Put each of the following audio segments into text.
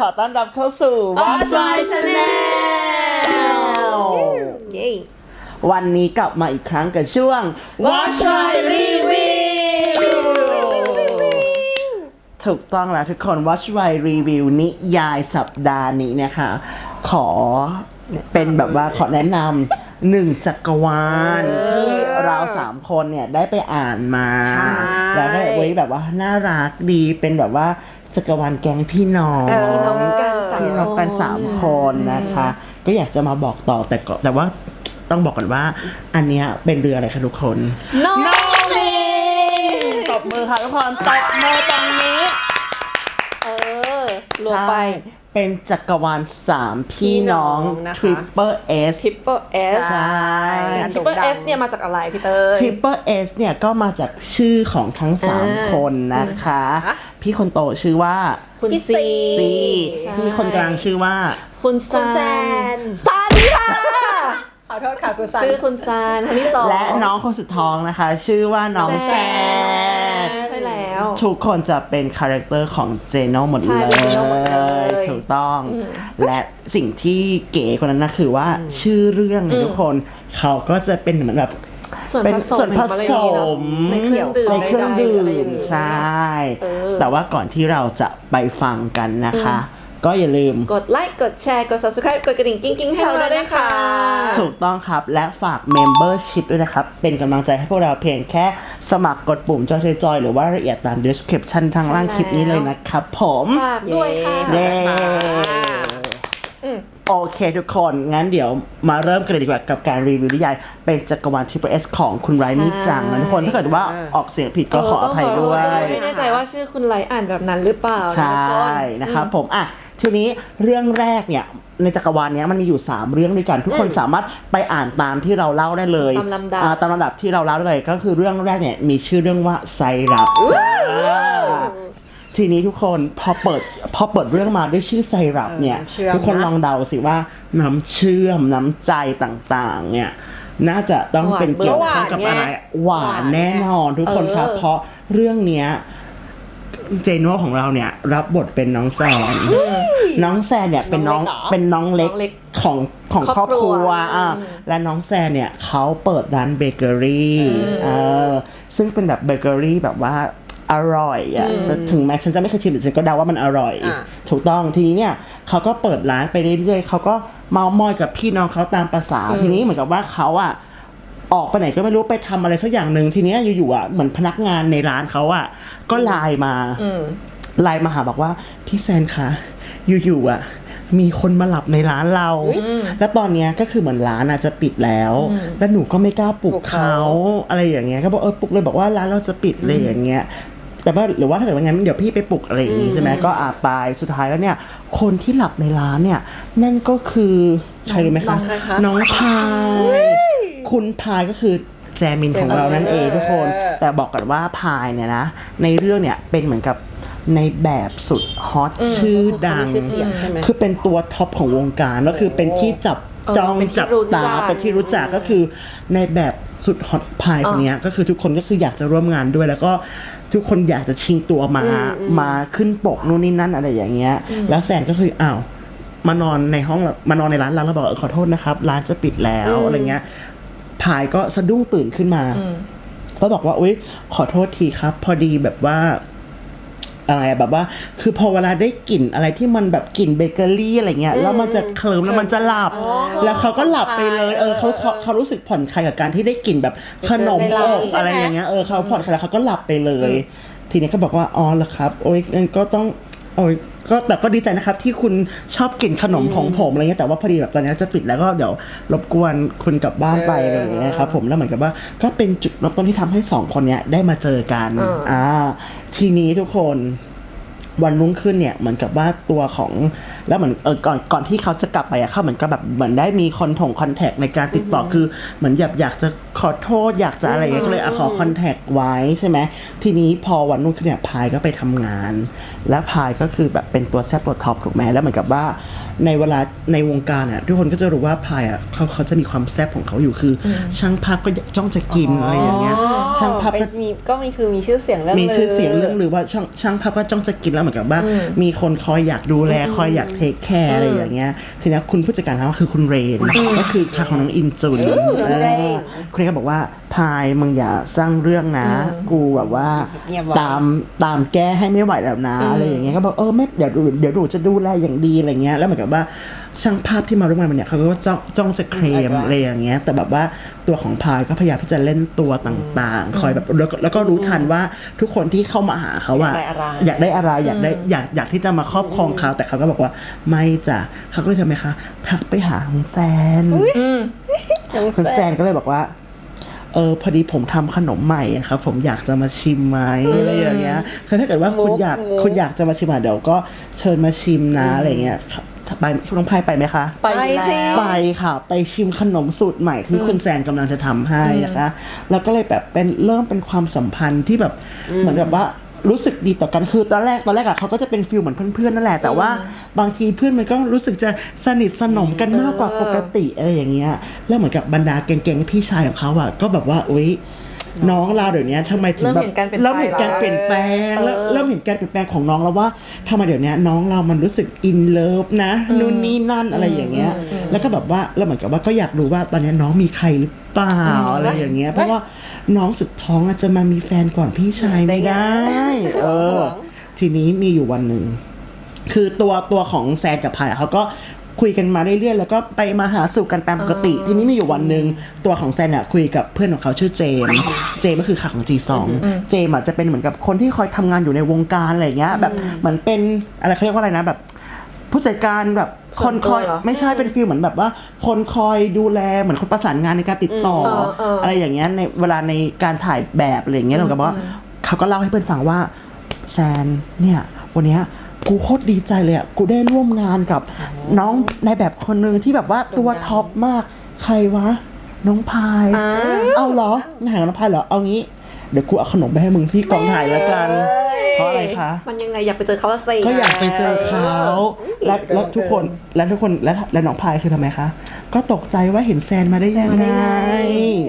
ขอต้อนรับเข้าสู่ Watch My Channel เย้วันนี้กลับมาอีกครั้งกับช่วง Watch My Review ถูกต้องแล้วทุกคน Watch My Review นิยายสัปดาห์นี้เนี่ยค่ะขอเป็นแบบว่าขอแนะนำหนึ่งจักรวาลที่ เราสามคนเนี่ยได้ไปอ่านมาใช่แล้วก็เว้ยแบบว่าน่ารักดีเป็นแบบว่าจักรวาลแก๊งพี่น้องพี่น้องกันสามพี่น้องกันสามคนนะคะ ก็อยากจะมาบอกต่อแต่ก็แต่ว่าต้องบอกก่อนว่า อันเนี้ยเป็นเรืออะไรคะทุกคนน้องมีตบมือค่ะทุกคนตบมือตรงนี้ เออรวมไปใช่ เป็นจักรวาลสามพี่น้องพี่น้องนะคะ Triple S Triple S ใช่อัน Triple โด่งดัง S เนี่ยมาจากอะไรพี่เตย Triple S เนี่ยก็มาจากชื่อของทั้งสามอ่าคนนะคะอะพี่คนโตชื่อว่าคุณพี่ซี ซีซีใช่ พี่คนกลางชื่อว่า คุณคุณซาแซน นซันค่ะขอโทษค่ะคุณซัน ชื่อคุณซานคนที่สอง และน้องคนสุดท้องนะคะ ชื่อว่าน้องแซนใช่ แล้ว ทุกคนจะเป็นคาแรคเตอร์ของเจโนหมดเลใช่เป็น Geno หมดเลยยถูกต้อง และสิ่งที่เก๋กว่านั้นนะคือว่าชื่อเรื่องเนี่ยทุกคนเขาก็จะเป็นเหมือนแบบ ส่วนเป็นผสมส่วนผสมในเครื่องดื่มในเครื่องดื่ใดๆะไย่ามงใช่ เออ แต่ว่าก่อนที่เราจะไปฟังกันนะคะ ก็อย่าลืม กดไลค์ กดแชร์ กด subscribe กดกระดิ่งกิ้งกิ้งๆให้เราด้วยค่ะถูกต้องครับ และฝาก Membership ด้วยนะครับ เป็นกำลังใจให้พวกเราเพียงแค่สมัครกดปุ่มจอยจอยๆหรือว่ารายละเอียดตาม description ทางล่างคลิปนี้เลยนะครับผมฝากด้วยค่ะเย้โอเคทุกคนงั้นเดี๋ยวมาเริ่มกันเลยดีกว่ากับการรีวิวนิยายเป็นจักรวาล Triple S ของคุณไรนี่จังนะทุกคนถ้าเกิดว่าออกเสียงผิดก็ขออภัยด้วย ไม่แน่ใจว่าชื่อคุณไลอ่านแบบนั้นหรือเปล่าใช่ทุกนนะครับผมอะ ทีนี้เรื่องแรกเนี่ยในจักรวาลเนี้ยมันมีอยู่ 3 เรื่องด้วยกัน ทุกคนสามารถไปอ่านตามที่เราเล่าได้เลยตามลำดับ อ่ตามลำดับที่เราเล่าได้เลย ก็คือเรื่องแรกเนี่ยมีชื่อเรื่องว่าไซรับจ้าทีนี้ทุกคนพอเปิดพอเปิดเรื่องมาด้วยชื่อไซรับเนี่ย เออเชื่อมทุกคนนะลองเดาสิว่าน้ำเชื่อมน้ำใจต่างๆ เนี่ย น่าจะต้องเป็นเกี่ยวข้องกับอะไรหวานแน่นอนทุกคนครับ เพราะเรื่องเนี้ย เจโน่ของเราเนี่ยรับบทเป็นน้องแซน น้องแซนเนี่ยเป็นน้องน้องเล็กเหรอเป็นน้องเล็กน้องเล็กของของคครรออบบคครัรัววอะอืมและน้องแซนเนี่ยเขาเปิดร้านเบเกอรี่เออซึ่งเป็นแบบเบเกอรี่แบบว่าอร่อยอะแต่ถึงแม้ฉันจะไม่เคยชิมแต่ฉันก็เดาว่ามันอร่อย อะ ถูกต้องทีนี้เนี่ยเขาก็เปิดร้านไปเรื่อยๆเขาก็เมามอยกับพี่น้องเขาตามภาษาทีนี้เหมือนกับว่าเขาอะ ออกไปไหนก็ไม่รู้ไปทำอะไรสักอย่างหนึ่งทีเนี้ยอยู่ๆอะเหมือนพนักงานในร้านเขาอะก็ไลน์มาไลน์มาหาบอกว่าพี่แซนคะอยู่ๆอะ มีคนมาหลับในร้านเรา แล้วตอนเนี้ยก็คือเหมือนร้านอะจะปิดแล้ว แล้วหนูก็ไม่กล้าปลุกปลุกเขาเขาอะไรอย่างเงี้ยก็บอกเออปลุกเลยบอกว่าร้านเราจะปิดอะไรอย่างเงี้ยแต่ว่าหรือว่าถ้าเกิดว่างั้นเดี๋ยวพี่ไปปลุกอะไรอย่างงี้ใช่ไหมก็อาไปสุดท้ายแล้วเนี่ย คนที่หลับในร้านเนี่ย นั่นก็คือใครรู้ไหมคะ น้องใครคะน้องพาย คุณพายก็คือแจมินของเรานั่นเองทุกคนเออแต่บอกก่อนว่าพายเนี่ยนะ ในเรื่องเนี่ยเป็นเหมือนกับในแบบสุดฮอตชื่อดังเขามีชื่อเสียงใช่ไหมคือเป็นตัวท็อปของวงการก็คือเป็นที่จับจองเออเป็นที่จับรู้ตาจักเป็นที่รู้จักก็คือในแบบสุดฮอตพายคนเนี้ยก็คือทุกคนก็คืออยากจะร่วมงานด้วยแล้วก็ทุกคนอยากจะชิงตัวมามาขึ้นปกนู่นนี่นั่นอะไรอย่างเงี้ย แล้วแซนก็คืออ้าวมานอนในห้องมานอนในร้านเราแล้วบอกเออขอโทษนะครับ ร้านจะปิดแล้วอะไรเงี้ย พายก็สะดุ้งตื่นขึ้นมาแล้วบอกว่าอุ้ยขอโทษทีครับ พอดีแบบว่าอะไรอะแบบว่า คือพอเวลาได้กลิ่นอะไรที่มันแบบกลิ่นเบเกอรี่อะไรเงี้ยแล้วมันจะเคลิ้มแล้วมันจะหลับ แล้วเขาก็หลับไปเลยเออเขาเขาเขารู้สึกผ่อนคลายกับการที่ได้กลิ่นแบบขนมเบเกออรี่บอะไรอย่างเงี้ยเออเขาผ่อนคลายแล้วเขาก็หลับไปเลย ทีนี้ก็บอกว่าอ๋อเหรอครับ โอ้ยงั้นก็ต้องโอ้ย ก็แต่ก็ดีใจนะครับที่คุณชอบกินขนมของผมอะไรเงี้ยแต่ว่าพอดีแบบตอนนี้จะปิดแล้วก็เดี๋ยวรบกวนคุณกลับบ้านไปอะไรอย่างเงี้ยครับผมแล้วเหมือนกับว่าก็เป็นจุดเริ่มต้นที่ทำให้สองคนเนี้ยได้มาเจอกันอ่าทีนี้ทุกคนวันรุ่งขึ้นเนี่ยเหมือนกับว่าตัวของแล้วเหมือนเออก่อนก่อนที่เขาจะกลับไปอะเขาเหมือนกับแบบเหมือนได้มีคอนถงคอนแทคในการติดต่ออคือเหมือนอยากอยากจะขอโทษอยากจะอะไรอย่างเงี้ยก็เลยอะขอคอนแทคไว้ใช่ไหมทีนี้พอวันรุ่งขึ้นเนี่ยพายก็ไปทำงาน และพายก็คือแบบเป็นตัวแซบตัวท็อปถูกไหมแล้วเหมือนกับว่าในเวลาในวงการเนี่ยทุกคนก็จะรู้ว่าพายอะเขาเขาจะมีความแซบของเขาอยู่คืออช่างภาพก็จ้องจะกินอะไรอย่างเงี้ยช่างภาพไปก็มีก็มีคือมีชื่อเสียงเรื่องมีชื่อลืเสียงเรื่องหรือว่าช่างช่างภาพก็จ้องจะกินแล้วเหมือนกับว่า มีคนคอยอยากดูแลคอยอยากเทคแคร์อะไรอย่างเงี้ยทีนี้คุณผู้จัดการเขาคือคุณเรนก็คือค่ะของน้องอินจุนเออคุณเรนก็บอกว่า พายมึงอย่าสร้างเรื่องนะ กูแบบว่าเงียบไว้ตามตามแก้ให้ไม่ไหวแล้วนะอะไรอย่างเงี้ยก็บอกเออไม่เดี๋ยวดูเดี๋ยวหนูจะดูแลอย่างดีอะไรเงี้ยแล้วเหมือนกับว่าช่างภาพที่มาร่วมงานวันเนี้ยเขาก็จ้องจ้องจะเคลมอะไรอย่างเงี้ย แต่แบบว่าตัวของพายก็พยายามที่จะเล่นตัวต่างๆ คอยแบบแล้วก็แล้วก็รู้ทันว่าทุกคนที่เข้ามาหาเขาอะอยากได้อะไรอยากได้อะไรอยากได้อยากอยากที่จะมาครอบครองเขาแต่เขาก็บอกว่าไม่จ้ะเขาก็เลยทำไมคะทักไปหาคุณแซนคุณแซนก็เลยบอกว่า เออพอดีผมทำขนมใหม่อะครับผมอยากจะมาชิมไหมอะไรอย่างเงี้ยคือถ้าเกิดว่าคุณอยากคุณอยากจะมาชิมอะเดี๋ยวก็เชิญมาชิมนะอะไรเงี้ยไปน้องพายไปไหมคะ ไปอยู่ไปสิแล้วไปค่ะ ไปชิมขนมสูตรใหม่ที่คุณแซนกำลังจะทำให้นะคะ แล้วก็เลยแบบเป็นเริ่มเป็นความสัมพันธ์ที่แบบเหมือนแบบว่า รู้สึกดีต่อกันคือตอนแรกตอนแรกอะเขาก็จะเป็นฟิลเหมือนเพื่อนๆนั่นแหละ แต่ว่าบางทีเพื่อนมันก็รู้สึกจะสนิทสนมกันมากกว่าปกติอะไรอย่างเงี้ยแล้วเหมือนกับบรรดาแก๊งๆพี่ชายของเขาอะก็แบบว่าอุ๊ยน้องเราเดี๋ยวนี้ทำไมถึงเริ่มแบบเห็นการเปลี่ยนเริ่มเห็นการเปลี่ยนแปลงเออแล้วเริ่มเห็นการเปลี่ยนแปลงของน้องแล้วว่าทำไมเดี๋ยวนี้น้องเรามันรู้สึกอินเลิฟนะนู่นนี่นั่นอะไรอย่างเงี้ย แล้วก็แบบว่าแล้วเหมือนกับว่าก็อยากรู้ว่าตอนนี้น้องมีใครหรือเปล่าอะไรอย่างเงี้ยเพราะว่า น้องสุดท้องอาจจะมามีแฟนก่อนพี่ชายไม่ได้ เออ ทีนี้มีอยู่วันหนึ่ง คือตัวตัวของแซนกับพายอะเขาก็คุยกันมาเรื่อยๆ แล้วก็ไปมาหาสู่กันตามปกติ ทีนี้มีอยู่วันหนึ่งตัวของแซนอะคุยกับเพื่อนของเขาชื่อเจมส์เจมส์ก็คือขาของ G2 เจมส์อะจะเป็นเหมือนกับคนที่คอยทำงานอยู่ในวงการอะไรอย่างเงี้ย แบบเหมือนเป็นอะไรเขาเรียกว่าอะไรนะแบบ ผู้จัดการแบบส่ควนนตัวคอยเหรอไม่ใช่เป็นฟิลเหมือนแบบว่า คนคอยดูแลเหมือนคนประสานงานในการติดต่อเออเอออ อะไรอย่างเงี้ยในเวลาในการถ่ายแบบอะไรอย่างเงี้ยเราก็บอกว่าเขาก็เล่าให้เพื่อนฟังว่าแซนเนี่ย วันเนี้ยกูโคตรดีใจเลยอะกูได้ร่วมงานกับน้องในแบบคนหนึ่งที่แบบว่าตัวท็อปมากใครวะ น้องพาย เอาเหรองานของน้องพายเหรอเอางี้ เดี๋ยวกูเอาขนมไปให้มึงที่กองถ่ายแล้วกัน เพราะอะไรคะ มันยังไงอยากไปเจอเขาละสิก็อยากไปเจอเขาและและทุกคนและทุกคนและและน้องพายคือทำไมคะ ก็ตกใจว่าเห็นแซนมาได้ยังมาได้ไงไง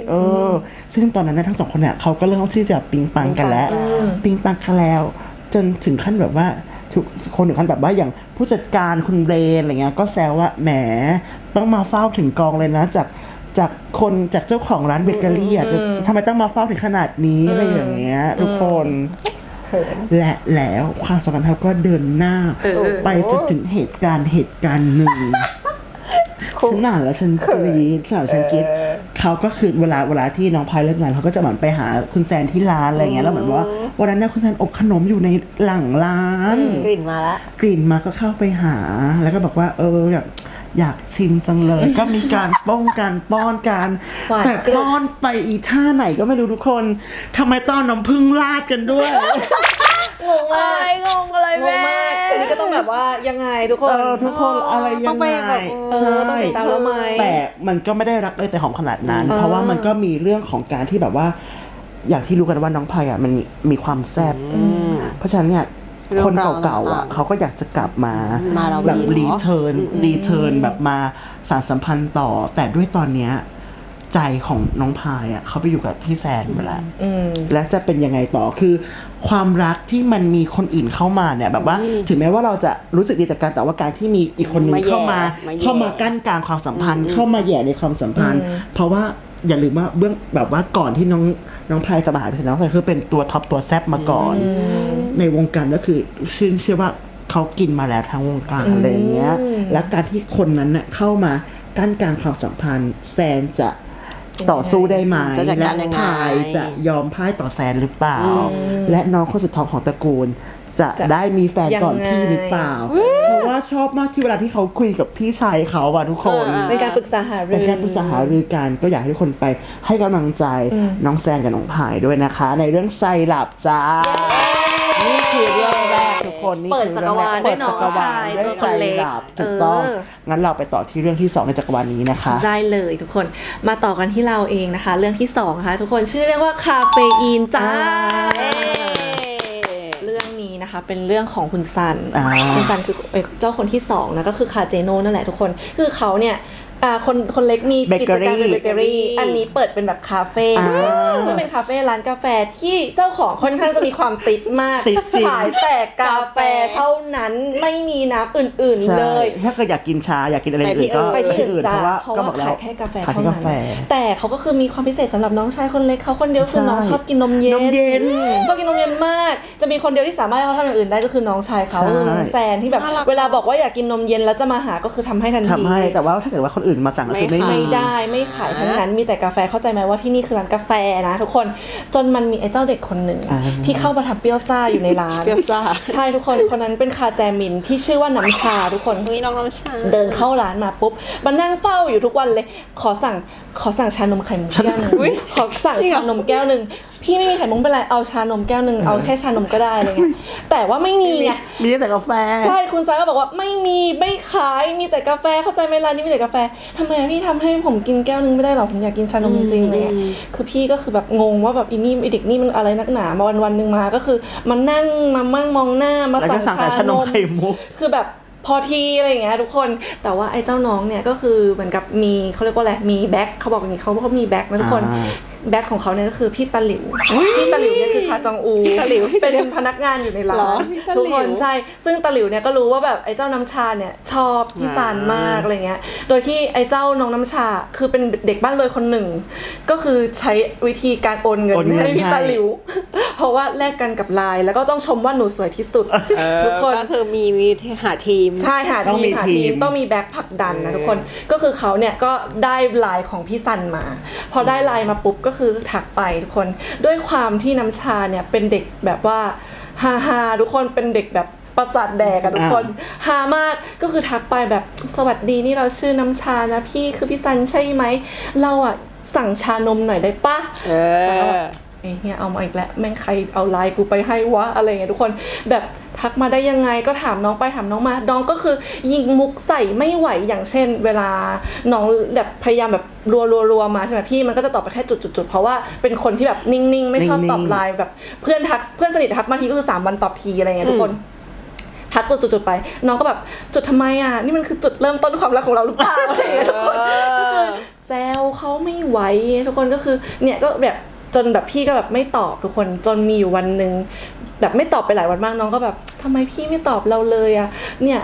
เออ ซึ่งตอนนั้นเนยทั้งสองคนเนี่ยเขาก็เริ่มที่จะปิงปังกันแล้ว ปิงปังกันแล้ว จนถึงขั้นแบบว่าทุกคนถึงขั้นแบบว่าอย่างผู้จัดการคุณเรนอะไรเงี้ยก็แซวว่าแหมต้องมาเฝ้าถึงกองเลยนะจาก จากคนจากเจ้าของร้านเบเกอรี่อะจะทำไมต้องมาเฝ้าถึงขนาดนี้อะไรอย่างเงี้ย ทุกคนและแล้วความสัมพันธ์เขาก็เดินหน้าเออไปจนถึงเหตุการณ์เหตุการณ์หนึ่งฉันอ่านแล้วฉันกรี๊ดฉันอ่านแล้วฉันกรี๊ดเขาก็คือเวลาเวลาที่น้องพายเลิกงานเขาก็จะเหมือนไปหาคุณแซนที่ร้านอะไรเงี้ยแล้วเหมือนว่าวันนั้นเนี่ยคุณแซนอบขนมอยู่ในหลังร้าน กลิ่นมาแล้วกลิ่นมาก็เข้าไปหา แล้วก็บอกว่าเออแบบ อยากชิมจังเลย ก็มีการป้องกันป้อนกัน หวานแต่กรึบ ป้อนไปอีท่าไหนก็ไม่รู้ทุกคนทำไมต้องเอาน้ำพึ่งราดกันด้วย งงมากงงอะไรงงมากอันนี้ก็ต้องแบบว่ายังไงทุกคนเออทุกคนอะไรต้ยัองงไปไงแบบเออต้องติดตามแล้วไหม แต่มันก็ไม่ได้รักเอ้ยแต่หอมขนาดนั้น เพราะว่ามันก็มีเรื่องของการที่แบบว่า อย่างที่รู้กันว่าน้องพายอะมันมีมีความแซ่บเพราะฉะนั้นเนี่ยเรื่อง คนราวเก่าๆอะต่างๆเขาก็อยากจะกลับมามาราวีแบบเนอะรีเทิร์นรีเทิร์นแบบมาสานสัมพันธ์ต่อ แต่ด้วยตอนเนี้ยใจของน้องพายอะเขาไปอยู่กับพี่แซนไปแล้วและจะเป็นยังไงต่อคือความรักที่มันมีคนอื่นเข้ามาเนี่ยแบบว่า ถึงแม้ว่าเราจะรู้สึกดีต่อกันแต่ว่าการที่มีอีกคนหนึงมาแย่เข้ามามาแย่เข้ามากั้นกลางความสัมพันธ์ เข้ามาแย่ในความสัมพันธ์ เพราะว่าอย่าลืมว่าเบื้องแบบว่าก่อนที่น้อง น้องพายจะมาหาพี่แซนน้องพายคือเป็นตัวท็อปตัวแซบมาก่อน ในวงการก็คือชื่อเชื่อว่าเขากินมาแล้วทั้งวงการอะไรอย่างเงี้ย และการที่คนนั้นเน่ะเข้ามากั้นกลางความสัมพันธ์แซนจะต่อสู้ได้ไหมจะจัดการและยังไง พายจะยอมพ่ายต่อแซนหรือเปล่า และน้องคนสุดท้องของตระกูล จะจะได้มีแฟนก่อนยังไงพี่หรือเปล่า เพราะว่าชอบมากที่เวลาที่เขาคุยกับพี่ชายเขาอะทุกคนเป็นการปรึกษาหารือเป็นการปรึกษาหารือกันก็อยากให้ทุกคนไปให้กำลังใจน้องแซนกับน้องพายด้วยนะคะ ในเรื่องไซหลับจ้านี่คือเรื่องแรกทุกคนนี่เปิดจักรวาลเปิดด้วยน้จัองกรวาชาลยด้วยตัวไซเล็กรัปถูกต้องเอองั้นเราไปต่อที่เรื่องที่สองในจักรวาลนี้นะคะ ได้เลยทุกคนมาต่อกันที่เราเองนะคะ เรื่องที่สองนะคะทุกคนชื่อเรื่องว่าคาเฟอีนจ้าอ่าเรื่อง นี้นะคะเป็นเรื่องของคุณซัน อ่า คุณซันคือเอ่อเจ้าคนที่สองนะก็คือคาเจโนนั่นแหละทุกคน คือเขาเนี่ย อ่าคนคนเล็กมีกิจการเป็นเบเกอรี่ อันนี้เปิดเป็นแบบคาเฟ่อ่าซึ่งเป็นคาเฟ่ร้านกาแฟที่เจ้าของค่อนข้างจะมีความติดมากติดจริง ขายแต่กาแฟเท่านั้นไม่มีน้ำอื่นๆใช่เลย ถ้าเกิดอยากกินชาอยากกินอะไรอื่นก็ไปที่อื่นเพจ้าราะว่าเพราะก็ว่าบอกแล้วขายแค่กาแฟขายเท่าแค่นั้กานแฟแต่เขาก็คือมีความพิเศษสำหรับน้องชายคนเล็กเขาคนเดียวคือใช่น้องชอบกินนมเย็นนมเย็นชอบกินนมเย็นมาก จะมีคนเดียวที่สามารถให้เขาทำอย่างอื่นได้ก็คือน้องชายเขาใช่ คือน้องแซนที่แบบ น่ารัก เวลาบอกว่าอยากกินนมเย็นแล้วจะมาหาก็คือทำให้ทันที ทำให้แต่ว่าถ้าเกิดว่าคนอื่นมาสั่งก็คือไม่ไม่ขายมีไม่ได้ไม่ขายทั้งนั้นมีแต่กาแฟเข้าใจไหมว่าที่นี่คือร้านกาแฟนะทุกคนจนมันมีไอ้เจ้าเด็กคนหนึ่งอะอ่าที่เข้ามาทำเปรี้ยวซ่าอยู่ในร้านเปรี้ยวซ่าใช่ทุกคนคนนั้นเป็นคาแจมินที่ชื่อว่าน้ำชาทุกคนอุ้ยน้องน้องชาเดินเข้าร้านมาปุ๊บมานั่งเฝ้าอยู่ทุกวันเลย ขอสั่งขอสั่งชานมไข่มุกแก้วหนึ่งอุ๊ยขอสั่งจริงเหรอชานมแก้วหนึ่ง พี่ไม่มีไข่มุกเป็นไรเอาชานมแก้วหนึ่งเอาแค่ชานมก็ได้อะไรเงี้ยแต่ว่าไม่มีไงมีแต่กาแฟ ใช่คุณซายก็บอกว่าไม่มีไม่ขายมีแต่กาแฟเข้าใจไหมร้านนี้มีแต่กาแฟทำไมอะพี่ทำให้ผมกินแก้วหนึงไม่ได้หรอผมอยากกินชานมจริงๆเลยอะคือพี่ก็คือแบบงงว่าแบบอีนี่ไอเด็กนี่มันอะไรนักหนามาวันวันๆหนึ่งมาก็คือมานั่งมามั่งมองหน้ามาแล้วก็สั่สั่งงแต่ชาชานนมม ไข่มุก คือแบบพอทีอะไรอย่างเงี้ยทุกคนแต่ว่าไอ้เจ้าน้องเนี่ยก็คือเหมือนกับมีเขาเรียกว่าอะไรมีแบ็คเขาบอกอย่างนี้เขาเขามีแบ็คนะทุกคน อ่า แบ็คของเขาเนี่ยก็คือพี่ตาหลิว พี่ตาหลิวเนี่ยคือคาจองอูพี่ตาหลิวเป็นพนักงานอยู่ในร้าเหรอนพี่ตาหลิวทุกคนใช่ ซึ่งตาหลิวเนี่ยก็รู้ว่าแบบไอ้เจ้าน้ำชาเนี่ยชอบพี่ซานมากอะไรเงี้ย โดยที่ไอ้เจ้าน้องน้ำชาคือเป็นเด็กบ้านรวยคนหนึ่ง ก็คือใช้วิธีการโอนเงินโอนเงินให้พี่ให้ตาหลิว เพราะว่าแลกกันกับไลน์แล้วก็ต้องชมว่าหนูสวยที่สุดเออทุกคนก็คือมีวิธีหาทีม ใช่หาต้องทีมีมหาทีทีมมต้องมีแบ็คผลักดันนะทุกคน ก็คือเขาเนี่ยก็ได้ไลน์ของพี่ซันมา พอได้ไลน์มาปุ๊บก็คือถักไปทุกคนด้วยความที่น้ำชาเนี่ยเป็นเด็กแบบว่าฮาฮาๆทุกคนเป็นเด็กแบบประสาทแดกอะทุกคนฮามากก็คือทักไปแบบสวัสดีนี่เราชื่อน้ำชานะพี่คือพี่ซันใช่ไหมเราอะสั่งชานมหน่อยได้ปะ เอฉันก็อแบบเอ้ยเนี่ยเอามาอีกแล้วแม่งใครเอาไลน์กูไปให้วะอะไรเงี้ยทุกคนแบบทักมาได้ยังไงก็ถามน้องไปถามน้องมา น้องก็คือยิงมุกใส่ไม่ไหวอย่างเช่น เวลาน้องแบบพยายามแบบรัวรัวรัวมาใช่ไหมพี่มันก็จะตอบไปแค่จุดจุดจุดเพราะว่าเป็นคนที่แบบนิ่งๆ ไม่ชอบตอบไลน์แบบเพื่อนทักเพื่อนสนิททักมาทีก็คือสามวันตอบทีอะไรเงี้ยทุกคนทักจุดจุดๆไปน้องก็แบบจุดทำไมอะนี่มันคือจุดเริ่มต้นความรักของเราหรือเปล่าอะไรเงี้ยทุกคนก็คือแซวเขาไม่ไหวทุกคนก็คือเนี่ยก็แบบ จนแบบพี่ก็แบบไม่ตอบทุกคนจนมีอยู่วันหนึ่ง แบบไม่ตอบไปหลายวันมากน้องก็แบบทำไมพี่ไม่ตอบเราเลยอะเนี่ย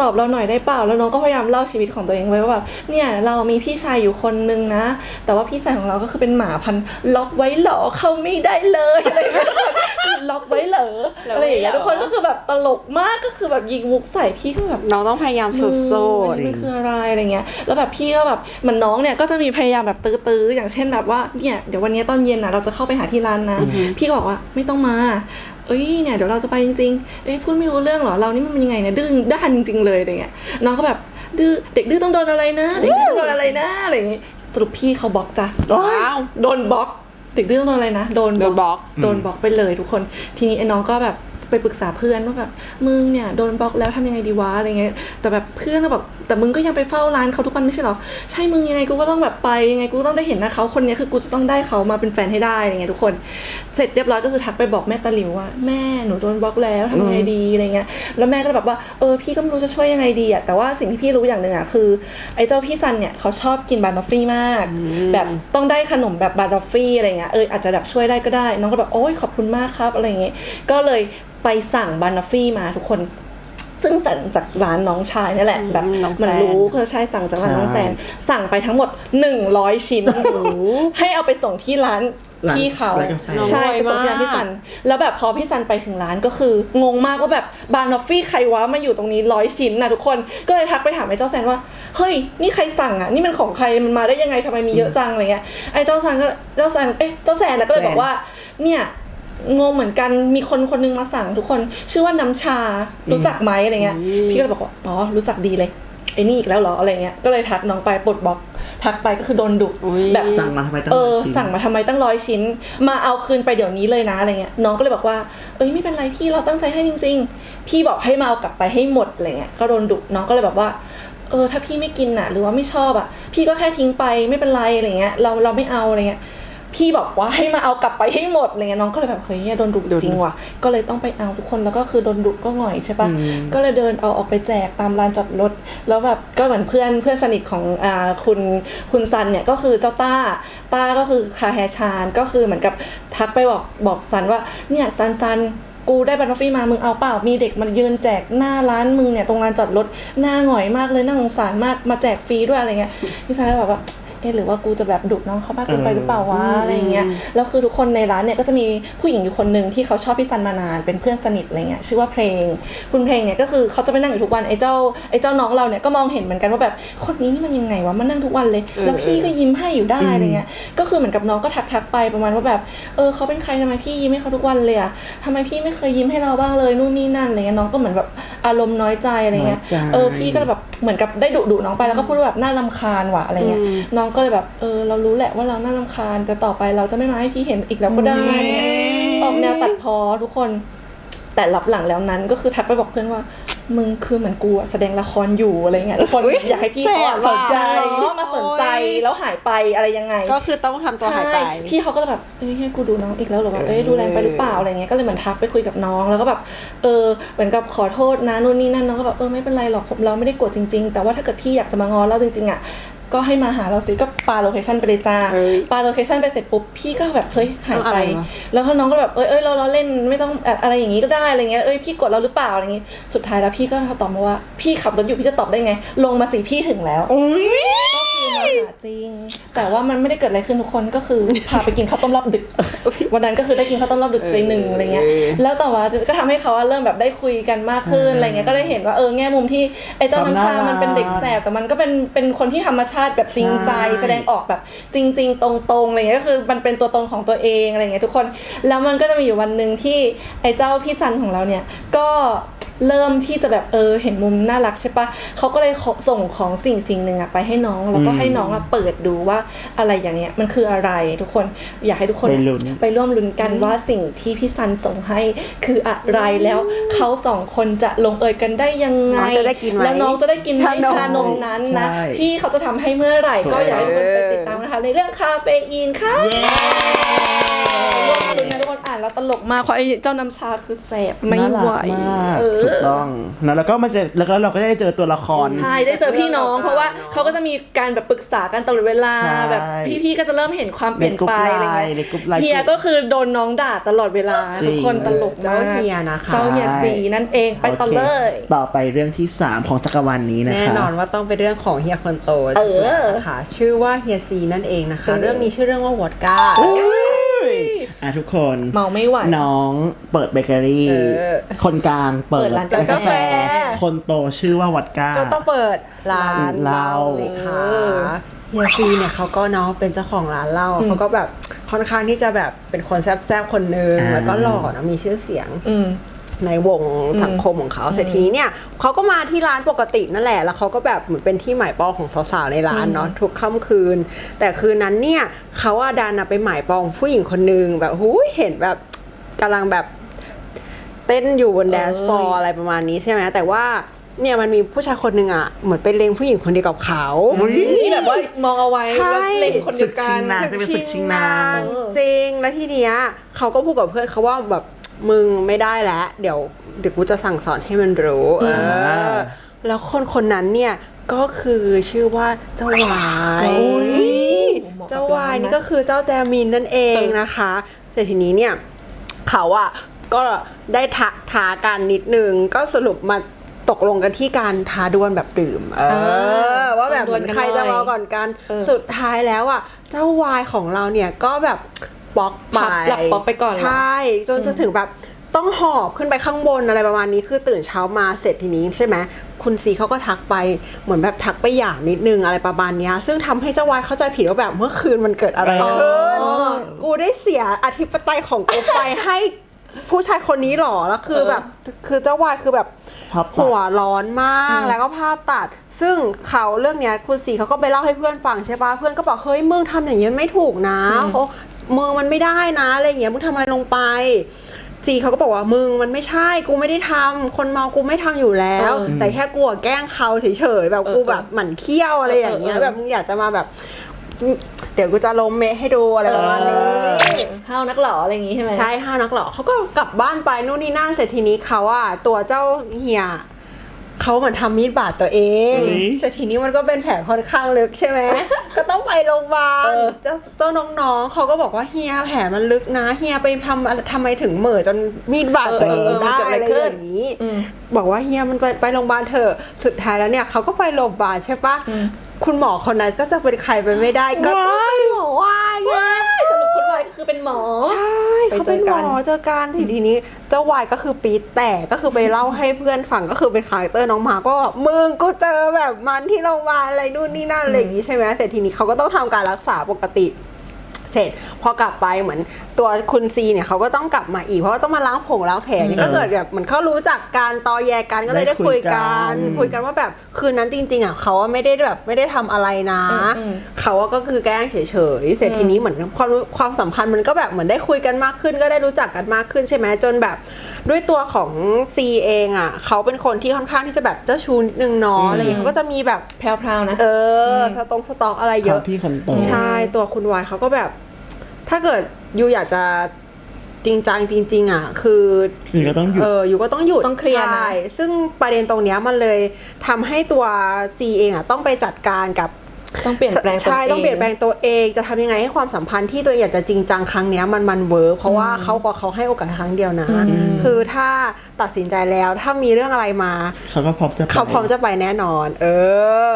ตอบเราหน่อยได้เปล่าแล้วน้องก็พยายามเล่าชีวิตของตัวเองไว้ว่าแบบเนี่ยเรามีพี่ชายอยู่คนนึงนะ แต่ว่าพี่ชายของเราก็คือเป็นหมาพันธุ์ล็อกไว้เหรอเข้าไม่ได้เลยอะไรอย่างเงี้ยทุกคนล็อกไว้เหรออะไรอย่างเงี้ยทุกคนก็คือแบบตลกมากก็คือแบบยิงมุกใส่พี่ก็แบบน้องต้องพยายามสุดอืมอันนี้มันคืออะไรอะไรเงี้ยแล้วแบบพี่ก็แบบเหมือนน้องเนี่ยก็จะมีพยายามแบบตื้อๆอย่างเช่นแบบว่าเนี่ยเดี๋ยววันนี้ตอนเย็นนะเราจะเข้าไปหาที่ร้านนะ พี่ก็บอกว่าไม่ต้องมา เอ้ยเนี่ยเดี๋ยวเราจะไปจริงๆเอ้ยพูดไม่รู้เรื่องเหรอเรานี่มันเป็นยังไงเนี่ยดื้อด้านจริง ๆ เลยอะไรเงี้ยน้องก็แบบดื้อเด็กดื้อต้องโดนอะไรนะเด็กดื้อต้องโดนอะไรนะอะไรอย่างงี้สรุปพี่เขาบล็อกจ้ะๆว้าวโดนบล็อกเด็กดื้อต้องโดนอะไรนะโดนโดนบล็อกโดนบล็อกไปเลยทุกคน ทีนี้ไอ้น้องก็แบบ ไปปรึกษาเพื่อนว่าแบบมึงเนี่ยโดนบล็อกแล้วทำยังไงดีวะอะไรเงี้ยแต่แบบเพื่อนก็แบบแต่มึงก็ยังไปเฝ้าร้านเขาทุกวันไม่ใช่เหรอใช่มึงยังไงกูก็ต้องแบบไปยังไงกูก็ต้องได้เห็นหนะเขาคนเนี้ยคือกูจะต้องได้เขามาเป็นแฟนให้ได้อะไรเงี้ยทุกคน เสร็จเรียบร้อยก็คือทักไปบอกแม่ตาหลิวว่าแม่หนูโดนบล็อกแล้วทำยังไงดีอะไรเงี้ยแล้วแม่ก็แบบว่าเออพี่ก็ไม่รู้จะช่วยยังไงดีอะแต่ว่าสิ่งที่พี่รู้อย่างหนึ่งอะคือไอ้เจ้าพี่ซันเนี่ยเขาชอบกินบานอฟฟี่มาก แบบต้องได้ขนมแบบบานอฟฟี่อะไรเงี้ยเอออาจจะแบบช่วยได้ก็ได้ น้องก็แบบโอ้ยขอบคุณมากครับอะไรเงี้ยก็เลยไปสั่งบานอฟฟี่มาทุกคน ซึ่งสั่งจากร้านน้องชายนี่แหละแบบน้องมันแซนรู้คือใช่สั่งจากร้านใช่น้องแซน สั่งไปทั้งหมด 100 ชิ้นให้เอาไปส่งที่ร้านร้านพี่เขาร้านกาแฟ ใช่น้องรวยไปส่งที่ร้านมากพี่ซัน แล้วแบบพอพี่ซันไปถึงร้านก็คืองงมากว่าแบบบานอฟฟี่ใครวะมาอยู่ตรงนี้ร้อยชิ้นนะทุกคนก็เลยทักไปถามไอ้เจ้าแซนว่าเฮ้ยนี่ใครสั่งอะนี่มันของใครมันมาได้ยังไงทำไมมีเยอะจังอะไรเงี้ยไอ้เจ้าแซนก็เจ้าแซนเอ๊ะเจ้าแซนนะก็เลยบอกว่าเนี่ย งงเหมือนกันมีคนคนนึงมาสั่งทุกคนชื่อว่าน้ำชารู้จักไหมอะไรเงี้ยพี่ก็เลยบอกว่าอ๋อรู้จักดีเลยไอ้นี่อีกแล้วเหรออะไรเงี้ยก็เลยทักน้องไปปลดบล็อกทักไปก็คือโดนดุอุ๊ยแบบสั่งมาทำไมตั้งเออร้อยชิ้นสั่งมาทำไมตั้งร้อยชิ้น มาเอาคืนไปเดี๋ยวนี้เลยนะอะไรเงี้ยน้องก็เลยบอกว่าเอ้ยไม่เป็นไรพี่เราตั้งใจให้จริง ๆ พี่บอกให้มาเอากลับไปให้หมดอะไรเงี้ยก็โดนดุน้องก็เลยแบบว่าเออถ้าพี่ไม่กินน่ะ หรือว่าไม่ชอบอะ พี่ก็แค่ทิ้งไปไม่เป็นไรอะไรเงี้ยเราเราไม่เอาอะไรเงี้ย พี่บอกว่าให้มาเอากลับไปให้หมดอะไรเงี้ยน้องก็เลยแบบเฮ้ยโดนดุจริงว่ะ ก็เลยต้องไปเอาทุกคนแล้วก็คือโดนดุก็หง่อยใช่ปะก็เลยเดินเอาออกไปแจกตามลานจอดรถแล้วแบบก็เหมือนเพื่อนเพื่อนสนิทของอ่าคุณคุณซันเนี่ยก็คือเจ้าต้าต้าก็คือคาแฮชานก็คือเหมือนกับทักไปบอกบอกซันว่าเนี่ยซันซันกูได้บัตรฟรีมามึงเอาเปล่า มีเด็กมายืนแจกหน้าร้านมึงเนี่ยตรงลานจอดรถหน้าหงอยมากเลยน่าสงสารมากมาแจกฟรีด้วยอะไรเงี้ยพี่ชายก็แบบว่า เอะหรือว่ากูจะแบบดุน้องเขามากเกินไปหรือเปล่าวะอะไรเงี้ยแล้วคือทุกคนในร้านเนี่ยก็จะมีผู้หญิงอยู่คนหนึ่งที่เขาชอบพี่ซันมานานเป็นเพื่อนสนิทอะไรเงี้ยชื่อว่าเพลง คุณเพลงเนี่ยก็คือเขาจะไปนั่งอยู่ทุกวันไอ้เจ้าไอ้เจ้าน้องเราเนี่ยก็มองเห็นเหมือนกันว่าแบบคนนี้นี่มันยังไงวะมานั่งทุกวันเลย แล้วพี่ก็ยิ้มให้อยู่ได้อะไรเงี้ยก็คือเหมือนกับน้องก็ทักทักๆไปประมาณว่าแบบเออเขาเป็นใครทำไมพี่ยิ้มให้เขาทุกวันเลยอะทำไมพี่ไม่เคยยิ้มให้เราบ้างเลยนู่นนี่นั่นอะไรเงี้ยน้องก็เหมือนแบบอารมณ์น้อยใจอะไรเงี้ยน้อยใจเออพี่ก็เลยแบบเหมือนกับได้ดุดุน้องไปแล้วก็พูดว่าแบบน่ารำคาญว่ะอะไรเงี้ยน้องก็เลยแบบเออเรารู้แหละว่าเราน่ารำคาญแต่ต่อไปเราจะไม่มาให้พี่เห็นอีกแล้วก็ได้ออกแนวตัดพอทุกคน แต่รับหลังแล้วนั้นก็คือทักไปบอกเพื่อนว่า มึงคือเหมือนกูอะแสดงละครอยู่อะไรเงี้ยทุกคนอยากให้พี่เขาอะแสบสว่ะนใจเนาะมาสนใจแล้วหายไปอะไรยังไง ก็คือต้องทำตัวหายไปใช่พี่เขาก็เลยแบบเอ้ยให้กูดูน้องอีกแล้วเหรอวะเอ้ยดูแรงไปหรือเปล่าอะไรเงี้ยก็เลยเหมือนทักไปคุยกับน้องแล้วก็แบบเออเหมือนกับขอโทษนะนู่นนี่นั่นน้องก็แบบเออไม่เป็นไรหรอกผมเราไม่ได้โกรธจริง ๆ แต่ว่าถ้าเกิดพี่อยากจะมางอเราจริงๆอะ ก็ให้มาหาเราสิก็ปาโลเคชันไปเลยจ้าเอ้ยปาโลเคชันไปเสร็จปุ๊บพี่ก็แบบเฮ้ยหายเอาอะไป ไรวะ แล้วก็น้องก็แบบเอ้ยเอ้ยเราเราเล่นไม่ต้องอะไรอย่างงี้ก็ได้อะไรเงี้ยเอ้ยพี่กดเราหรือเปล่าอะไรเงี้ยสุดท้ายแล้วพี่ก็ตอบมาว่าพี่ขับรถอยู่พี่จะตอบได้ไง ลงมาสิพี่ถึงแล้วก็ คือมาหาจริง แต่ว่ามันไม่ได้เกิดอะไรขึ้นทุกคนก็คือพาไปกินข้าวต้มรอบดึก วันนั้นก็คือได้กินข้าวต้มรอบดึกไปหนึ่งอะไรเงี้ยแล้วต่อมาก็ทำให้เขาอะเริ่มแบบได้คุยกันมากขึ้นอะไรเงี้ยก็ได้เห็นว่าเออแง่มุมที่ไอ้เจ้าน้ำชาความน่ารักมันเป็นเด็กแสบแต่มันก็เป็นเป็นคนที่ธรรมชาติแบบจริงใจใช่แสดงออกแบบจริง ๆ ตรงๆอะไรเงี้ยก็คือมันเป็นตัวตนของตัวเองอะไรเงี้ยทุกคน แล้วมันก็จะมีอยู่วันหนึ่งที่ไอ้เจ้าพี่ซันของเราเนี่ยก็ เริ่มที่จะแบบเออเห็นมุมน่ารักใช่ปะเขาก็เลยขอส่งของสิ่งสิ่งหนึ่งอะไปให้น้องแล้วก็ให้น้องอะเปิดดูว่าอะไรอย่างเงี้ยมันคืออะไรทุกคนอยากให้ทุกคนไปลุ้นไปร่วมลุ้นกันว่าสิ่งที่พี่ซันส่งให้คืออะไรแล้วเขาสองคนจะลงเอยกันได้ยังไงน้องจะได้กินไหมแล้วน้องจะได้กินไหมชานมชานมนั้นนะใช่พี่เขาจะทำให้เมื่อไหร่ก็อยากให้ทุกคนไปติดตามนะคะ ในเรื่องคาเฟอีนค่ะ ร่วมลุ้นนะทุกคนอ่านแล้วตลกมากเพราะไอ้เจ้าน้ำชาคือแสบไม่น่ารักไหวมากเออ ถูกต้องนะแล้วก็มันจะแล้วก็เราก็ได้เจอตัวละคร ใช่ได้เจอพี่น้อง เพราะว่าเขาก็จะมีการแบบปรึกษากันตลอดเวลาใช่แบบพี่ๆก็จะเริ่มเห็นความเปลี่ยนไปอะไรเงี้ยในกรุ๊ปไลน์เฮียก็คือโดนน้องด่าตลอดเวลาจริง ทุกคนตลกมากเจ้าเฮียนะคะ เจ้าเฮียสีนั่นเองไปต่อเลย โคต่อไปเรื่องที่ 3 ของจักรวาลนนี้นะคะ แน่นอนว่าต้องเป็นเรื่องของเฮียคนโตเออ นะคะชื่อว่าเฮียซีนั่นเองนะคะเออเรื่องนี้ชื่อเรื่องว่า วอดก้าอ่ะทุกคนเมาไม่ไหว น้องเปิดเบเกอรี่ เออคนกลางเปิเปิดดร้านกาแฟ คนโตชื่อว่าวัดก้า ก็ต้องเปิดร้านเหล้า สิคะเฮียซีเนี่ยเขาก็เนาะเป็นเจ้าของร้านเหล้าเขาก็แบบค่อนข้างที่จะแบบเป็นคนแซ่บๆคนนึงอ่า แล้วก็หล่อเนอะมีชื่อเสียง อืม ในวงสังคมของเขาเสร็จทีนี้เนี่ยเขาก็มาที่ร้านปกตินั่นแหละ แล้วเขาก็แบบเหมือนเป็นที่หมายปองของสาวๆในร้านเนาะทุกค่ำคืน แต่คืนนั้นเนี่ยเขาอะดันอะไปหมายปองผู้หญิงคนนึงแบบหูยเห็นแบบกำลังแบบเต้นอยู่บนแดนซ์ฟลอร์อะไรประมาณนี้ใช่ไหมแต่ว่าเนี่ยมันมีผู้ชายคนหนึ่งอะเหมือนไปเลงผู้หญิงคนเดียวกับเขาที่แบบว่ามองเอาไว้ใช่แล้วเล็งคนเดียวกันศึกชิงนางจะเป็นศึกชิงนางจริงแล้วทีเนี้ยเขาก็พูดกับเพื่อนเขาว่าแบบ มึงไม่ได้แล้วเดี๋ยวเดี๋ยวกูจะสั่งสอนให้มันรู้เออแล้วคนคนนั้นเนี่ยก็คือชื่อว่าเจ้าวายโอ้ยเจ้าวายนี่ก็คือเจ้าแจมินนั่นเองนะคะแต่ทีนี้เนี่ยเขาอะก็ได้ท้าท้ากันนิดนึงก็สรุปมาตกลงกันที่การท้าดวลแบบดื่ม เออ ว่าแบบดวลกันใครจะหน่มาอยก่อนกันเออสุดท้ายแล้วอะเจ้าวายของเราเนี่ยก็แบบ ป๊อกไปพับหลับป๊อกไปก่อนเหรอ ใช่ จนจะถึงแบบต้องหอบขึ้นไปข้างบนอะไรประมาณนี้คือตื่นเช้ามาเสร็จทีนี้ใช่ไหมคุณซีเขาก็ทักไปเหมือนแบบทักไปอย่างนิดนึงอะไรประมาณเนี้ยซึ่งทำให้เจ้าวายเข้าใจผิดว่าแบบเมื่อคืนมันเกิดอะไรอ๋อขึ้นกูได้เสียอธิปไตยของกูไปให้ผู้ชายคนนี้หรอแล้วคือแบบคือเจ้าวายคือแบบภาพตัดหัวร้อนมากแล้วก็ภาพตัด ซึ่งเขาเรื่องเนี้ยคุณสีเขาก็ไปเล่าให้เพื่อนฟังใช่ปะเพื่อนก็บอกเฮ้ยมึงทำอย่างนี้มันไม่ถูกนะเขา มือมันไม่ได้นะอะไรอย่างเงี้ยมึงทำอะไรลงไปจีเขาก็บอกว่ามึงมันไม่ใช่กูไม่ได้ทำคนเมากูไม่ทำอยู่แล้วเออแต่แค่กูอะแกล้งเขาเฉยๆแบบกูแบบหมั่นเคี้ยวอะไรอย่างเงี้ยเออเออแบบมึงอยากจะมาแบบ เดี๋ยวกูจะลงเมะให้ดูอะไรประมาณนี้ห้าวนักหล่ออะไรอย่างงี้ใช่ไหมใช่ห้านักหรอเขาก็กลับบ้านไปนู่นนี่นั่นเสร็จทีนี้เขาอะตัวเจ้าเฮีย เขาเหมือนทำมีดบาดตัวเอง อุ๊ยแต่ทีนี้มันก็เป็นแผลค่อนข้างลึกใช่ไหม ก็ต้องไปโรงพยาบาลเออ เจ้าเจ้าน้องๆเขาก็บอกว่าเฮียแผลมันลึกนะเฮียไปทำอะไรทำไมถึงเหม่อจนมีดบาดตัวเองเออเออได้มันเกิดอะไรอะไรขึ้อนย่างนี้ อืม บอกว่าเฮียมันไปไปโรงพยาบาลเถอะสุดท้ายแล้วเนี่ยเขาก็ไปโรงพยาบาลใช่ปะคุณหมอคนนั้นก็จะเป็นใครไปไม่ได้ ก็ต้องเป็นหมอวายไงสรุป คุณวายก็คือเป็นหมอ ใช่ไปเขาเจเป็อนกัหนมอเจอกันทีทีนี้เจ้าวายก็คือปีดแต่ก็คือไปเล่าให้เพื่อนฟังก็คือเป็นคาแรคเตอร์น้องหมาก็บอกมึงกูเจอแบบมันที่โรงพยาบาลอะไรนู่นนี่นั่นอะไรอย่างนี้ใช่ไหมแต่ทีนี้เขาก็ต้องทำการรักษาปกติ เสร็จพอกลับไปเหมือนตัวคุณซีเนี่ยเขาก็ต้องกลับมาอีกเพราะว่าต้องมาล้างผงล้างแผลนี่ก็เกิดแบบเหมือนเขารู้จักการตอแยกันก็เลยได้คุยกันได้คุคุยยกักันนว่าแบบคืนนั้นจริง ๆอะเขาอะไม่ได้แบบไม่ได้ทำอะไรนะอืมอืมเขาอะก็คือแกล้งเฉยๆเสร็จทีนี้เหมือนความความสัมพันธ์มันก็แบบเหมือนได้คุยกันมากขึ้นก็ได้รู้จักกันมากขึ้นใช่ไหมจนแบบ ด้วยตัวของซีเองอะเขาเป็นคนที่ค่อนข้างที่จะแบบเจ้าชู้นิดนึงเนาะอะไรอย่างเงี้ยเขาก็จะมีแบบแพรวๆนะเออสตองสตอกอะไรเยอะพี่คนโตใช่ตัวคุณวายเขาก็แบบ ถ้าเกิดยูอยากจะจริงจังจริง ๆ อะ คือหรือก็ต้องหยุดเออยูก็ต้องหยุดต้องเคลียร์นะใช่ซึ่งประเด็นตรงเนี้ยมันเลยทำให้ตัวซีเองอะต้องไปจัดการกับ ต้องเปลี่ยนแปลงตัวใช่เองต้องเปลี่ยนแปลงตัวเองจะทำยังไงให้ความสัมพันธ์ที่ตัวเองอยากจะจริงจังครั้งเนี้ยมันมันเวิร์กเพราะว่าเขาก็เขาให้โอกาสครั้งเดียวนะ คือถ้าตัดสินใจแล้วถ้ามีเรื่องอะไรมาเขาก็พร้อมจะไปเขาพร้อมจะไปแน่นอน เออ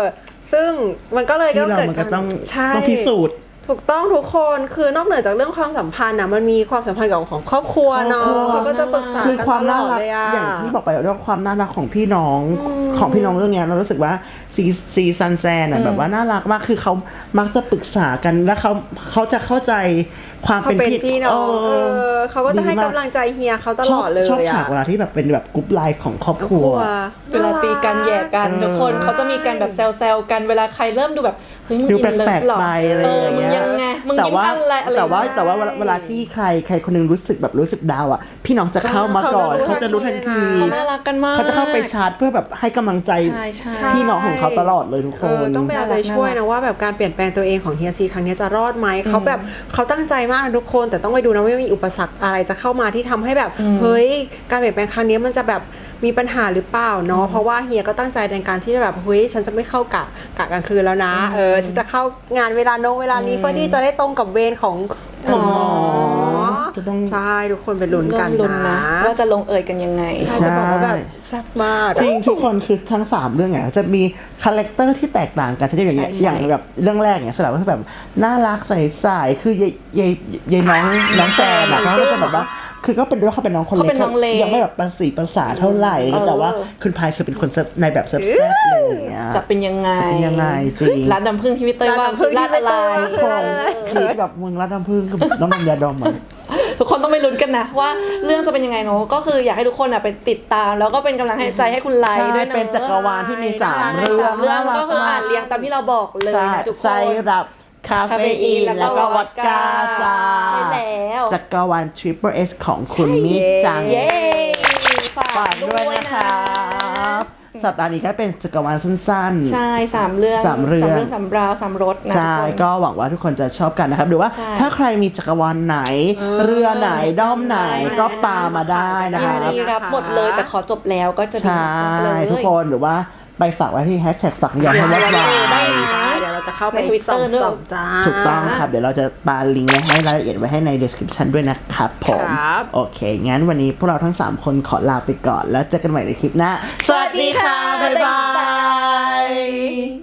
ซึ่งมันก็เลยที่เราเกิดมันก็ต้องใช่ต้องพิสูจน์ ถูกต้องทุกคนคือนอกเหนือจากเรื่องความสัมพันธ์นะมันมีความสัมพันธ์กับของครอบครัวเนาะครอบครัวเขาก็จะปรึกษาคือกันความตลน่าอดรักเลยอะอย่างที่บอกไปเรื่องความน่ารักของพี่น้องของพี่น้องเรื่องเนี้ยเรารู้สึกว่าซีซีซันแซนอะแบบว่าน่ารักมากคือเขามักจะปรึกษากันแล้วเขาเขาจะเข้าใจความเขาเป็นเป็นพี่น้องเเออเขาก็จะให้ดีมกำลังใจเฮียเขาตลอดเลยชอบชอบอะฉากเวลาที่แบบเป็นแบบกรุ๊ปไลน์ของครอบครอบครัควรัว เวลาตีกันแย่กันเออทุกคนเขาจะมีการแบบแซวๆกันเวลาใครเริ่มดูแบบเฮ้ยมึงดูอินเลิแปลฟกหรอๆไปอะไรเอออย่างมึงเงี้ยยังไงมึงแต่ยิ้มว่าอะไรอะไรแต่ว่าอย่างเงี้ยแต่ว่าเวลาเวลาที่ใครใครคนหนึงรู้สึกแบบรู้สึกดาวอะ พี่น้องจะเข้ามาก่อนเขาเขาจะจะรู้รู้ทันทันทีทีเขาน่ารักกันมาก เขาจะเข้าไปชาร์จเพื่อแบบให้กำลังใจใช่ใช่ใช่พี่น้องของเขาตลอดเลยทุกคเออน ต้องไปเอาใจช่วยนะว่าแบบการเปลี่ยนแปลงตัวเองของเฮียซีครั้งนี้จะรอดไหมเขาแบบเขาตั้งใจมากนะทุกคน แต่ต้องไปดูนะว่ามีอุปสรรคอะไรจะเข้ามาที่ทำให้แบบ เฮ้ย การเปลี่ยนแปลงครั้งนี้มันจะแบบ มีปัญหาหรือเปล่าเนาะเพราะว่าเฮียก็ตั้งใจในการที่จะแบบเฮ้ยฉันจะไม่เข้ากะกะกลางคืนแล้วนะเออฉันจะเข้างานเวลาโนงเวลานี้เพื่อที่จะได้ตรงกับเวรของหมอจะต้องใช่ทุกคนไปลุ้นกันเริ่มลุ้นนะนะว่าจะลงเอยกันยังไงใช่จะบอกว่าแบบแซ่บมากจริงทุกคนคือทั้ง 3 เรื่องเนี่ยจะมีคาแรคเตอร์ที่แตกต่างกันที่อย่างเงี้ยใช่ใช่อย่างแบบเรื่องแรกเนี่ยสลับก็คือแบบน่ารักใสๆคือยายยายยายน้องน้องแซนอะเขาก็จะแบบว่า คือก็เป็นด้วยเขาเป็นน้องคนเขาเป็นน้องเล็กยังไม่แบบภาษีภาษาเท่าไหร่เออแต่ว่าคุณพายคือเป็นคนแซ่บในแบบแซ่บๆเลยอย่างเงี้ยจะเป็นยังไงจะเป็นยังไงจริงร้านน้ำผึ้งที่พี่เต้ยว่าร้านน้ำผึ้งร้านอะไรที่พี่เต้ยว่าคนคือแบบมึงรัดน้ำผึ้งคือน้องนมยาดมอะทุกคนต้องไปลุ้นกันนะ ว่าเรื่องจะเป็นยังไงเนาะก็คืออยากให้ทุกคนอะไปติดตาม แล้วก็เป็นกำลังใจให้คุณไลใช่ด้วยเนอะเป็นจักรวาลที่มีสามในเรื่องสามเรื่องน่ารัก็คืออ่านเรียงตามที่เราบอกเลยใช่นะทุกคไซนรับ คาเฟอีนแล้วก็วอดก้าจ้าใช่แล้วจักรวาลทริปเปอร์เอสของคุณมิจังเย้ฝาฝากกด้ด้ววยยนะนะคะครับสัปดาห์นี้ก็เป็นจักรวาลสั้นใช่สามเรื่องสามเรื่องสามเรื่องสามราวสามรสนะใช่ทุกคนก็หวังว่าทุกคนจะชอบกันนะครับหรือว่าใช่ถ้าใครมีจักรวาลไหน เรือไหนด้อมไหนก็ปามาได้นะคยิรันบดีรับหมดเลยแต่ขอจบแล้วก็จะดีใช่มากๆเลยทุกคนหรือว่าไปฝากไว้ที่แฮชแท็กฝักยาวให้วัดวาได้ยนะ เดี๋ยวเราจะเข้าไปใน Twitter ส่องด้วยส่องจ้า ถูกต้องครับ เดี๋ยวเราจะปาลิงก์ไว้ให้รายละเอียดไว้ให้ใน description ด้วยนะครับผม ครับ โอเค งั้นวันนี้พวกเราทั้ง 3 คนขอลาไปก่อน แล้วเจอกันใหม่ในคลิปหน้า สวัสดีค่ะ บ๊ายบาย